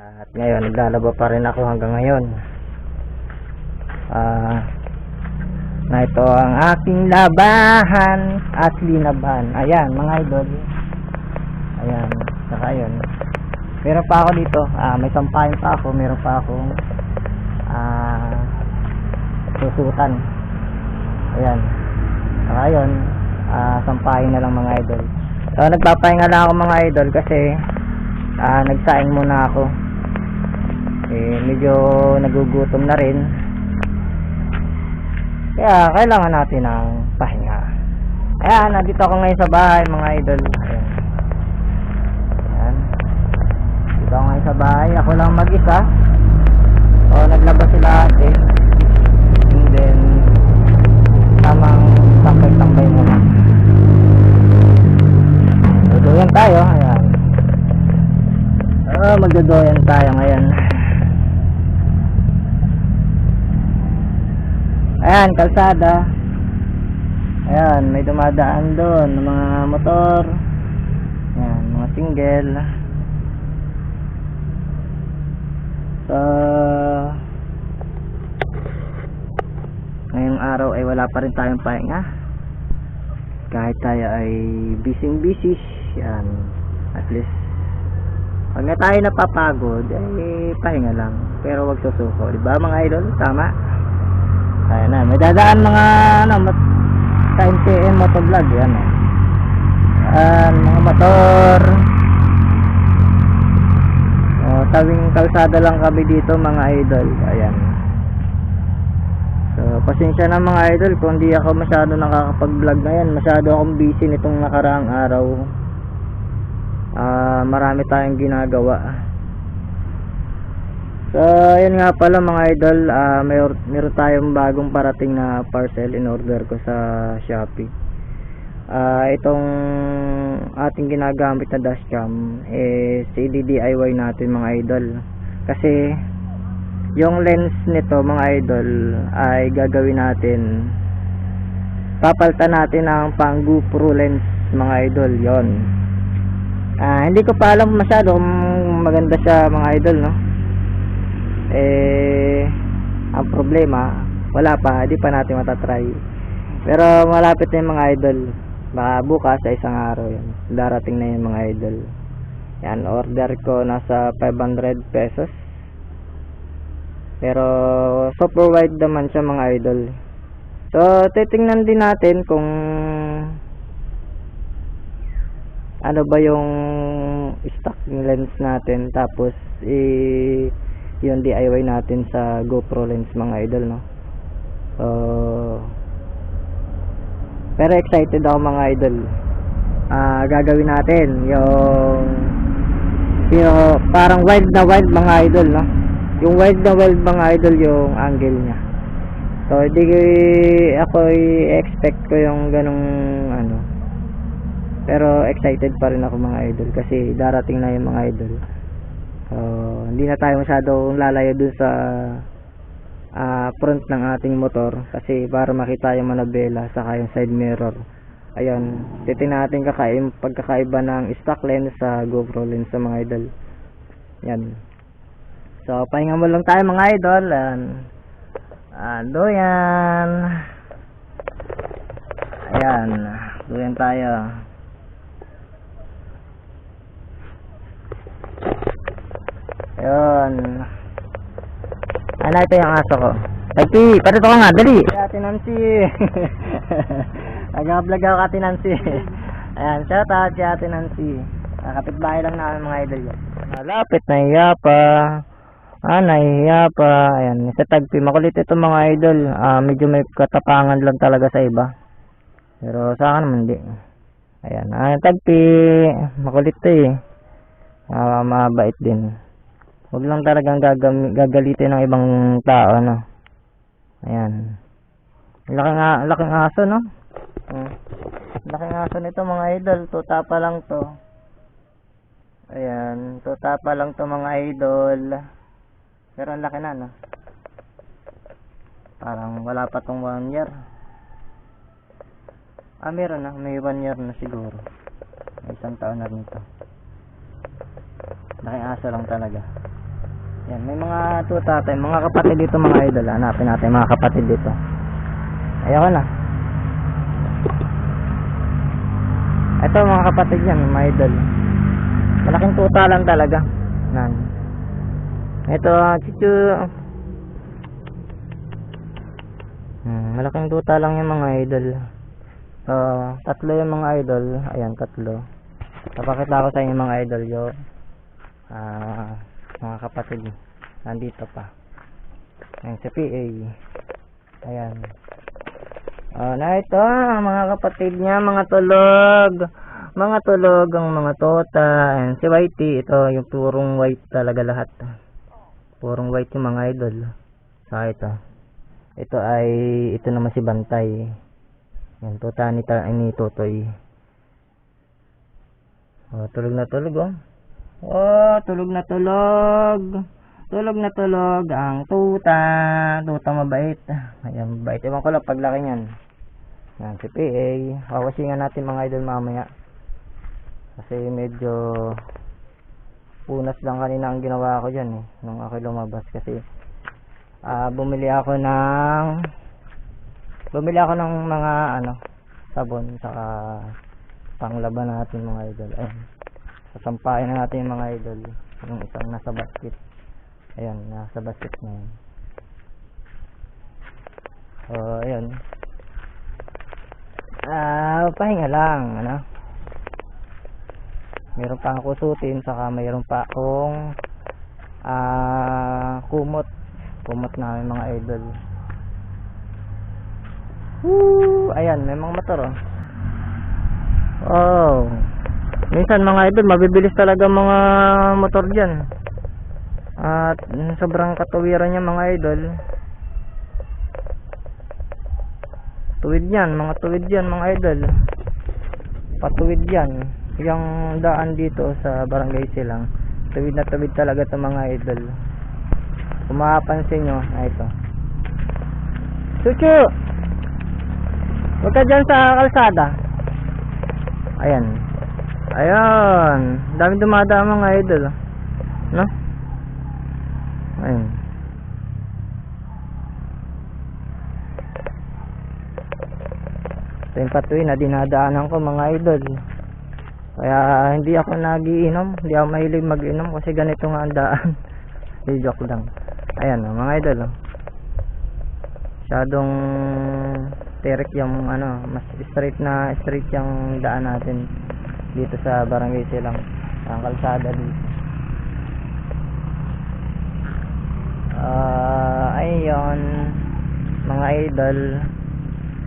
At ngayon, naglalaba pa rin ako hanggang ngayon. Ah, na ito ang aking labahan at linaban. Ayan, mga idol. Ayan, saka yun. Meron pa ako dito. Ah, may sampahin pa ako. Meron pa akong ah, susutan. Ayan. Saka yun, ah, sampahin na lang mga idol. So, nagpapahinga lang ako mga idol kasi ah, nagsaing muna ako. Eh, medyo nagugutom na rin. Kaya, kailangan natin ng pahinga. Ayan, nandito ako ngayon sa bahay mga idol. Ayan. Ayan. Dito ako ngayon sa bahay. Ako lang mag-isa. O, naglabas sila ate. And then, tamang tambay-tambay muna. Magdodoyan tayo. Ayan. Oh, magdodoyan Ayan, kalsada. Ayan, may dumadaan doon ng mga motor. Ayan, mga single. So, ngayong araw ay wala pa rin tayong pahinga. Kahit tayo ay busy-busy. Yan. At least, pag na tayo napapagod, ay pahinga lang. Pero wag susuko. Di ba mga idol? Tama? Ayan na. May dadaan mga, ano, sa MTM motovlog. Yan o. Ayan, mga motor. O, tawing kalsada lang kami dito mga idol. Ayan. So, pasensya na mga idol kung di ako masyado nakakapag-vlog ngayon. Masyado akong busy nitong nakaraang araw. Ah, marami tayong ginagawa. So, yun nga pala mga idol, ah may meron tayong bagong parating na parcel in order ko sa Shopee. Ah, itong ating ginagamit na dashcam eh CDDIY natin mga idol. Kasi yung lens nito mga idol ay gagawin natin papaltan natin ang pang GoPro lens mga idol yon ah hindi ko pa alam masyado kung maganda siya mga idol no eh ang problema wala pa di pa natin matatry. Pero malapit na yung mga idol. Baka bukas sa isang araw yan darating na yung mga idol. Yan order ko nasa 500 pesos. Pero super wide naman siya mga idol. So titingnan din natin kung ano ba yung stock lens natin. Tapos i yung DIY natin sa GoPro lens mga idol no. So pero excited ako mga idol. Ah gagawin natin yung yung parang wild na wild mga idol no yung wild na wild mga idol yung angle niya so hindi ako i-expect ko yung ganong ano pero excited pa rin ako mga idol kasi darating na yung mga idol so hindi na tayo masyado lalayo dun sa ah, front ng ating motor kasi para makita yung manabela saka yung side mirror ayun titingnan natin kakaim pagkakaiba ng stock lens sa GoPro lens sa mga idol yan So, pahinga mo lang tayo mga idol. Ayan. Ando yan. Ayan. Duyan tayo. Ayan. Ano ito yung aso ko? Tagpi, parito ka nga, dali. Si Ate Nancy. Nag-vlog ako Ate Nancy. Ayan, shout out si Ate Nancy. Nakapit bahay lang namin mga idol yan. Malapit na iya pa. Ah, nahihiya pa. Ayan, sa tagpi. Makulit ito mga idol. Ah, medyo may katapangan lang talaga sa iba. Pero sa akin naman di. Ayan, ah, tagpi. Makulit to eh. Ah, mabait din. Huwag lang talagang gagalitin ng ibang tao, no? Ayan. Laking, a- laking aso, no? Hmm. Aso nito mga idol. Tuta pa lang to. Ayan. Tuta pa lang to mga idol. Pero ang laki na, no? Parang wala pa tong one year. Ah, meron na. May one year na siguro. May isang taon na rin to. Laking aso lang talaga. Yan, may mga tuta tayo, mga kapatid dito mga idol. Hanapin natin mga kapatid dito. Ayoko na. Ito mga kapatid yan, mga idol. Malaking tuta lang talaga. Nan. Ito, ah, chichu. Hmm, malaking tuta lang yung mga idol. So, tatlo yung mga idol. Ayan, tatlo. Papakita ko sa inyo mga idol yung ah mga kapatid. Nandito pa. Ayan, sa PA. Ayan. Oh, na ito, mga kapatid niya, mga tulog. Mga tulog ang mga tota. Ayan, si Whitey, ito, yung purong white talaga lahat. Purong white yung mga idol. So, ito. Ito ay, ito naman si Bantay. Yan, tota ni, ta, ni Totoy. Oh, tulog na tulog, oh. Oh, tulog na tulog. Tulog na tulog ang tuta. Tuta mabait. Ayan, mabait. Ewan ko lang paglaki niyan. Yan, si PA. Wawasingan natin mga idol mamaya. Kasi medyo punas lang kanina ang ginawa ko dyan eh. Nung ako lumabas. Kasi ah bumili ako ng bumili ako ng mga ano sabon saka panglaban natin mga idol. Ayan. Sasampahin na natin mga idol. Yung isang nasa basket. Ayan, nasa basket na yun. So, ayun. Ah, pahinga lang, ano? Meron pa akong kusutin, saka mayroon pa akong ah, kumot. Kumot namin mga idol. Woo! Ayan, may mga motor, oh. Oh. Minsan mga idol, mabibilis talaga mga motor dyan. At sobrang katuwiran niya mga idol. Tuwid yan, mga tuwid yan mga idol. Patuwid yan. Yung daan dito sa barangay silang. Tuwid na tuwid talaga ito mga idol. Kung mapapansin nyo, na ito. Chuchu! Huwag ka dyan sa kalsada. Ayan. Ayan. Dami dumadaan mga idol. oh. No? Ayun. Ito yung patuloy na dinadaanan ko mga idol. Kaya hindi ako nagiinom. Hindi ako mahilig mag-inom kasi ganito nga ang daan. Joke lang. Ayan oh, mga idol. Oh. Masyadong terek yung ano, mas straight na straight yung daan natin dito sa barangay silang ang kalsada dito. Ah, ayun mga idol.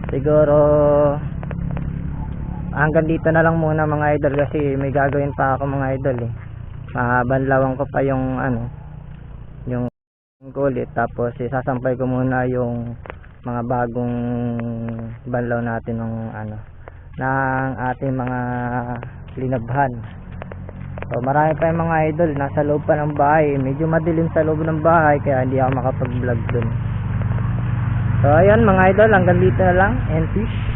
Siguro hanggang dito na lang muna mga idol kasi may gagawin pa ako mga idol eh. Mabanlawan ko pa yung ano, yung kulit tapos isasampay ko muna yung mga bagong banlaw natin ng ano ng ating mga linabhan. So marami pa yung mga idol nasa loob pa ng bahay. Medyo madilim sa loob ng bahay kaya hindi ako makapag-vlog dun. So ayun mga idol hanggang dito na lang and peace.